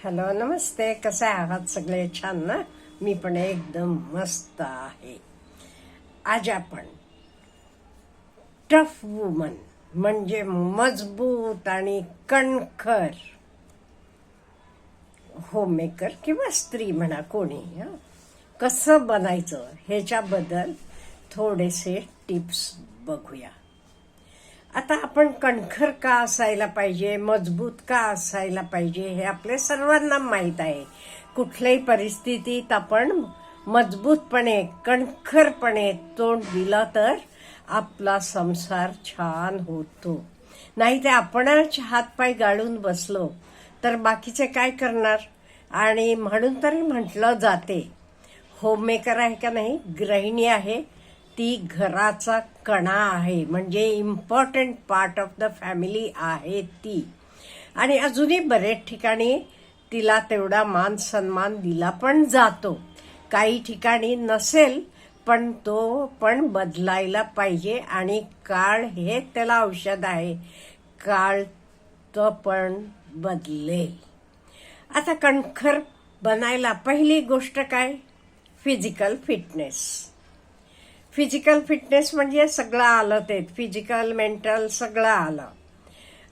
Hello नमस्ते कसे आहात सगळे छान ना मी पण एकदम मस्त आहे आज आपण टफ वुमन म्हणजे मजबूत आणि कणखर होममेकर किंवा स्त्री म्हणा कोणी हं, कसं बनायचं ह्याच्याबद्दल थोडेसे टिप्स बघूया आता आपण कणखर का असायला पाहिजे मजबूत का असायला पाहिजे हे आपल्या सर्वांना माहीत आहे. कुठल्याही परिस्थितीत आपण मजबूतपणे कणखरपणे तोंड दिलं तर आपला संसार छान होतो. नाही ते आपणच हातपाय गाळून बसलो तर बाकीचे काय करणार? आणि म्हणून तरी म्हटलं जाते. होममेकर आहे का नाही? गृहिणी आहे. ती घराचा कणा आहे. म्हणजे important part of the family आहे ती. आणि अजूनही बरेच ठिकाणी तिला तेवढा मान सन्मान दिला पण जातो. काही ठिकाणी नसेल पण तो पण बदलायला पाहिजे आणि काळ हे त्याला औषध आहे. काळ तो पण बदलेल. आता कणखर बनायला पहिली गोष्ट काय? फिजिकल फिटनेस फिजिकल फिटनेस म्हणजे सगळं आलं ते. फिजिकल मेंटल सगळं आलं.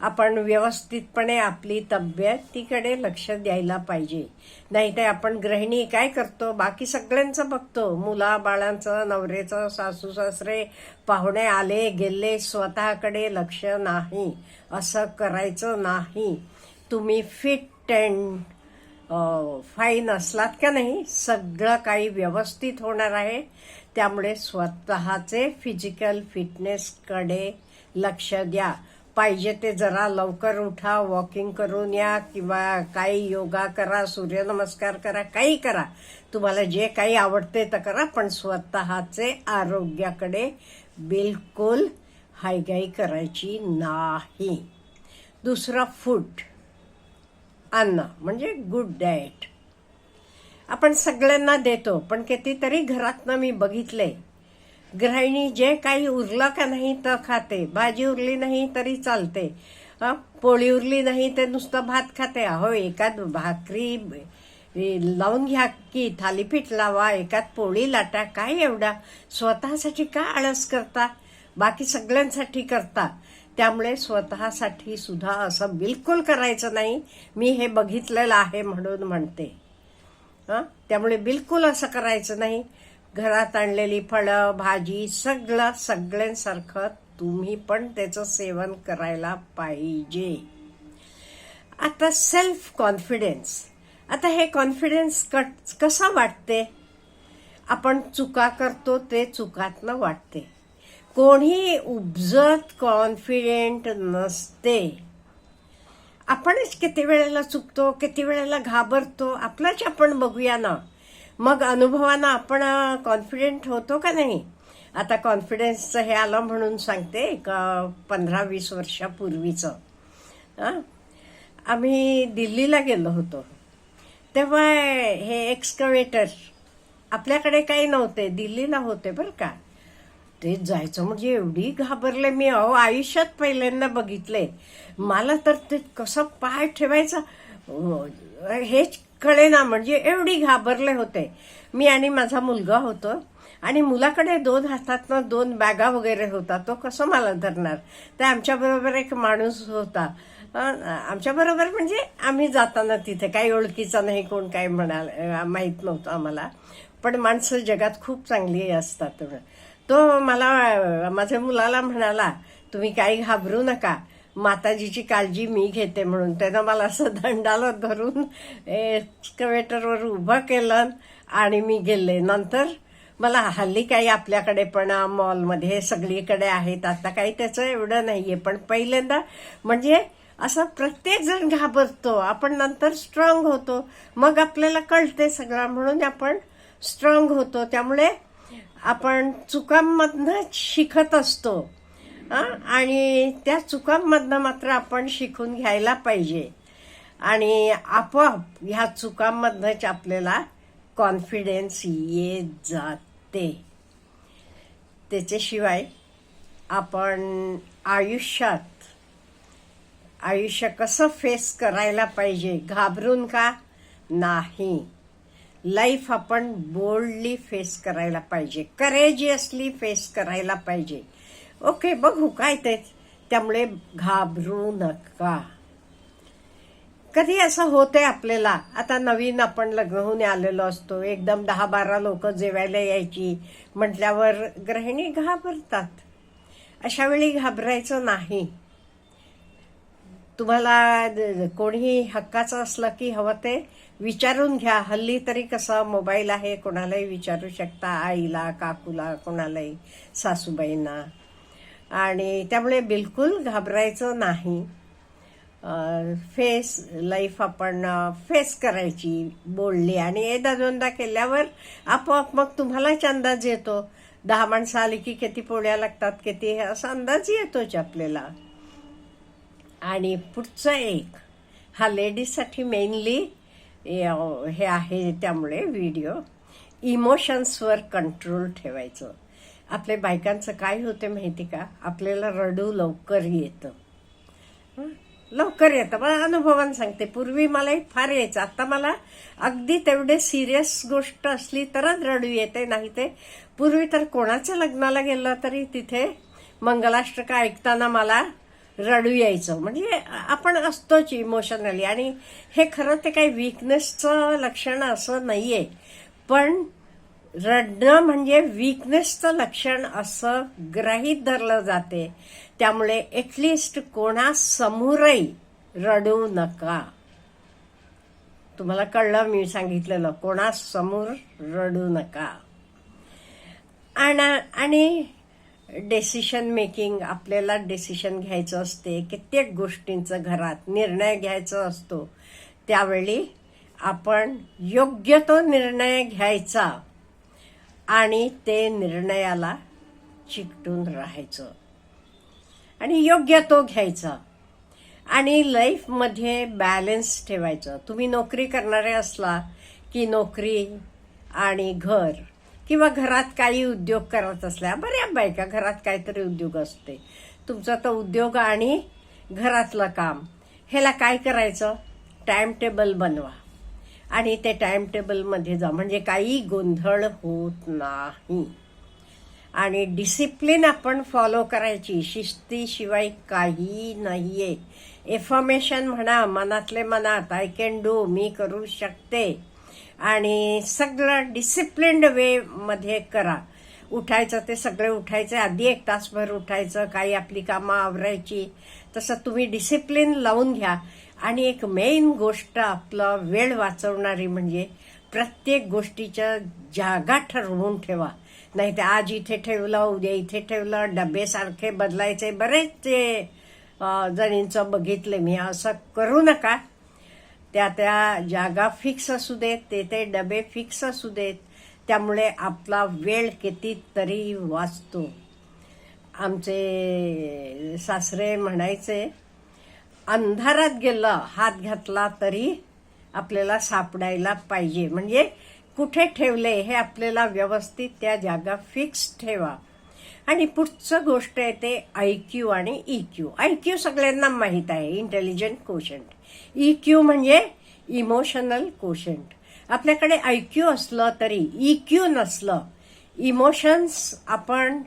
आपण व्यवस्थितपणे आपली तब्येतीकडे लक्ष द्यायला पाहिजे. नाही तर आपण गृहिणी काय करतो? बाकी सगळ्यांचं बघतो. मुला बाळांचं नवरेचं सासू सासरे पाहुणे आले गेले स्वतःकडे लक्ष नाही. असं करायचं नाही. तुम्ही फिट अँड फाईन असलात का नाही? सगळं काही व्यवस्थित होणार आहे. त्यामुळे स्वतःचे फिजिकल फिटनेसकडे लक्ष द्या. पाहिजे ते जरा लवकर उठा वॉकिंग करून या किंवा काही योगा करा सूर्यनमस्कार करा काही करा. तुम्हाला जे काही आवडते तर करा पण स्वतःचे आरोग्याकडे बिलकुल हायगाई करायची नाही. दुसरं फूड अन्न म्हणजे गुड डाएट आपण सगळ्यांना देतो पण कितीतरी घरातनं मी बघितले. गृहिणी जे काही उरलं का नाही तर खाते भाजी उरली नाही तरी चालते. पोळी उरली नाही ते नुसतं भात खाते. अहो एकात भाकरी लावून घ्या की थालीपीठ लावा एकात पोळी लाटा काय एवढा? स्वतःसाठी का आळस करता? बाकी सगळ्यांसाठी करता. त्यामुळे स्वतःसाठी सुद्धा असं बिलकुल करायचं नाही. मी हे बघितलेलं आहे म्हणून म्हणते. हां? त्यामुळे बिलकुल असं करायचं नाही. घरात आणलेली फळं भाजी सगळं सगळ्यांसारखं तुम्ही पण त्याचं सेवन करायला पाहिजे. आता सेल्फ कॉन्फिडन्स आता हे कॉन्फिडन्स कट कसं वाटते? आपण चुका करतो ते चुकातनं वाटते. कोणी उपजत कॉन्फिडेंट नसते. आपणच किती वेळेला चुकतो किती वेळेला घाबरतो आपलाच आपण बघूया ना. मग अनुभवानं आपण कॉन्फिडेंट होतो का नाही? आता कॉन्फिडन्सचं हे आलं म्हणून सांगते एक पंधरा वीस वर्षापूर्वीचं. हां आम्ही दिल्लीला गेलो होतो. तेव्हा हे एक्सकवेटर आपल्याकडे काही नव्हते दिल्लीला होते बरं का. ते जायचं. म्हणजे एवढी घाबरले मी अहो आयुष्यात पहिल्यांदा बघितले. मला तर ते कसं पाय ठेवायचं? हेच कळेना. म्हणजे एवढी घाबरले होते. मी आणि माझा मुलगा होतो. आणि मुलाकडे दोन हातातनं दोन बॅगा वगैरे होता. तो कसं मला धरणार? तर आमच्याबरोबर एक माणूस होता. आमच्याबरोबर म्हणजे आम्ही जाताना तिथे. काही ओळखीचा नाही कोण काय म्हणाल माहीत नव्हतं आम्हाला. पण माणसं जगात खूप चांगली असतात. तो मला माझ्या मुलाला म्हणाला तुम्ही काही घाबरू नका. माताजीची काळजी मी घेते म्हणून. त्यानं मला असं दंडाला धरून एक्सकवेटरवर उभं केलं आणि मी गेले. नंतर मला हल्ली काही आपल्याकडे पण मॉलमध्ये सगळीकडे आहेत. आता काही त्याचं एवढं नाही आहे पण पहिल्यांदा म्हणजे असं प्रत्येक जण घाबरतो. आपण नंतर स्ट्रॉंग होतो. मग आपल्याला कळते सगळं. म्हणून आपण स्ट्रॉंग होतो. त्यामुळे आपण चुकांमधनं शिकत असतो आणि त्या चुकांमधनं मात्र आपण शिकून घ्यायला पाहिजे. आणि आपोआप ह्या चुकांमधनंच आपल्याला कॉन्फिडन्स येत जाते. त्याच्याशिवाय आपण आयुष्यात आयुष्य कसं फेस करायला पाहिजे घाबरून का? नाही. लाईफ आपण बोल्डली फेस करायला पाहिजे. करेजियसली फेस करायला पाहिजे. ओके बघू काय ते. त्यामुळे घाबरू नका. कधी असं होतंय आपल्याला? आता नवीन आपण लग्न होऊन आलेलो असतो. एकदम दहा बारा लोक जेवायला यायची. म्हटल्यावर गृहिणी घाबरतात. अशा वेळी घाबरायचं नाही. तुम्हाला कोणीही हक्काचं असलं की हवं ते विचारून घ्या. हल्ली तरी कसं मोबाईल आहे कोणालाही विचारू शकता आईला काकूला कोणालाही सासूबाईंना. आणि त्यामुळे बिलकुल घाबरायचं नाही. फेस लाईफ आपण फेस करायची बोलली. आणि एकदा दोनदा केल्यावर आपोआप मग तुम्हालाच अंदाज येतो. दहा माणसं आली की किती पोळ्या लागतात किती हे असा अंदाज येतोच आपल्याला. आणि पुढचं एक. हा लेडीजसाठी मेनली हे आहे त्यामुळे व्हिडिओ इमोशन्सवर कंट्रोल ठेवायचं. आपल्या बायकांचं काय होते माहिती का? आपल्याला रडू लवकर येतं. लवकर येतं. मला अनुभवानं सांगते. पूर्वी मला फार यायचं. आता मला अगदी तेवढे सिरियस गोष्ट असली तरच रडू येते. नाही ते पूर्वी तर कोणाच्या लग्नाला गेलं तरी तिथे मंगलाष्टका ऐकताना मला रडू यायचं. म्हणजे आपण असतोच इमोशनली आणि हे खरं ते काही विकनेसचं लक्षण असं नाही आहे पण रडणं म्हणजे विकनेसचं लक्षण असं ग्रहीत धरलं जाते. त्यामुळे एटलिस्ट कोणासमोरही रडू नका. तुम्हाला कळलं मी सांगितलेलं. कोणासमोर रडू नका. आणि डेसिशन मेकिंग आपल्याला डेसिशन घ्यायचं असते कित्येक गोष्टींचं घरात निर्णय घ्यायचा असतो. त्यावेळी आपण योग्य तो निर्णय घ्यायचा आणि ते निर्णयाला चिकटून राहायचं. आणि योग्य तो घ्यायचा. आणि लाईफमध्ये बॅलन्स ठेवायचं. तुम्ही नोकरी करणारे असला की नोकरी आणि घर किंवा घरात काही उद्योग करत असल्या बऱ्याच बायका घरात काहीतरी उद्योग असते. तुमचा तो उद्योग आणि घरातलं काम. ह्याला काय करायचं? टाइम टेबल बनवा. आणि ते टाइम टेबलमध्ये जा. म्हणजे काही गोंधळ होत नाही. आणि डिसिप्लिन आपण फॉलो करायची. शिस्तीशिवाय काही नाही आहे एफर्मेशन म्हणा मनातले मनात आय कॅन डू मी करू शकते. आणि सगळं डिसिप्लिन्ड वे मध्ये करा. उठायचं ते सगळे उठायचे आधी एक तासभर उठायचं काही आपली कामं आवरायची तसं तुम्ही डिसिप्लिन लावून घ्या. आणि एक मेन गोष्ट आपलं वेळ वाचवणारी म्हणजे प्रत्येक गोष्टीच्या जागा ठरवून ठेवा. नाही तर आज इथे ठेवलं उद्या इथे ठेवलं डबे सारखे बदलायचे बरेच ते जणींचं बघितले मी असं करू नका. त्या त्या जागा फिक्स असू देत ते ते डबे फिक्स असू देत त्यामुळे आपला वेळ कितीतरी वाचतो. आमचे सासरे म्हणायचे अंधारात गेलं हात घातला तरी आपल्याला सापडायला पाहिजे. म्हणजे कुठे ठेवले हे आपल्याला व्यवस्थित त्या जागा फिक्स ठेवा. आणि पुढचं गोष्ट आहे ते आय क्यू आणि ई क्यू आय क्यू सगळ्यांना माहीत आहे इंटेलिजंट कोशंट ई क्यू म्हणजे इमोशनल कोशंट आपल्याकडे आय क्यू असलं तरी ई क्यू नसलं इमोशन्स आपण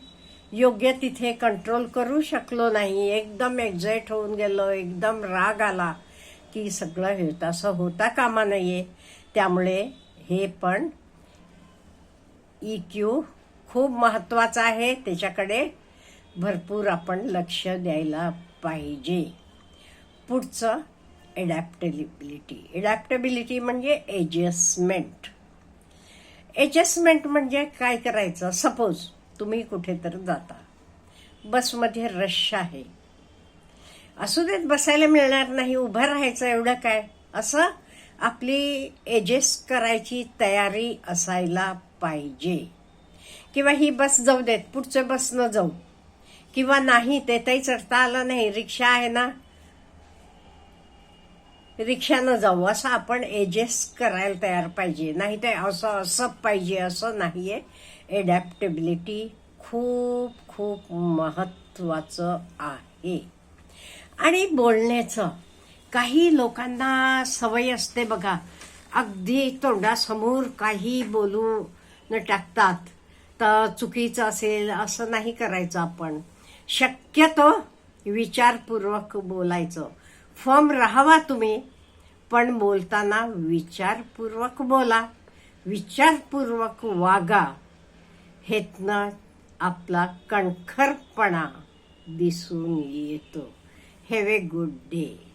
योग्य तिथे कंट्रोल करू शकलो नाही. एकदम एक्झाईट होऊन गेलो एकदम राग आला की सगळं हे असं होता कामा नये. त्यामुळे हे पण ई क्यू खूप महत्त्वाचा आहे. त्याच्याकडे भरपूर आपण लक्ष द्यायला पाहिजे. पुढचं एडॅप्टेबिलिटी एडॅप्टेबिलिटी म्हणजे एडजस्टमेंट एडजस्टमेंट म्हणजे काय करायचं? सपोज तुम्ही कुठेतरी जाता. बसमध्ये रश आहे. असू देत बसायला मिळणार नाही उभं राहायचं एवढं काय? असं आपली एडजस्ट करायची तयारी असायला पाहिजे. किंवा ही बस जाऊ देत पुढच्या बसनं जाऊ. किंवा नाही ते तरी चढता आलं नाही रिक्षा आहे ना. रिक्षानं जाऊ असं आपण एडजस्ट करायला तयार पाहिजे. नाही ते असं असं पाहिजे असं नाही आहे एडॅप्टेबिलिटी खूप खूप महत्त्वाचं आहे. आणि बोलण्याचं काही लोकांना सवय असते बघा. अगदी तोंडासमोर काही बोलू न टाकतात. तर चुकीचं असेल असं नाही करायचं आपण. शक्यतो विचारपूर्वक बोलायचं. फॉर्म राहावा तुम्ही पण बोलताना विचारपूर्वक बोला. विचारपूर्वक वागा. हेतनं आपला कणखरपणा दिसून येतो. Have a good day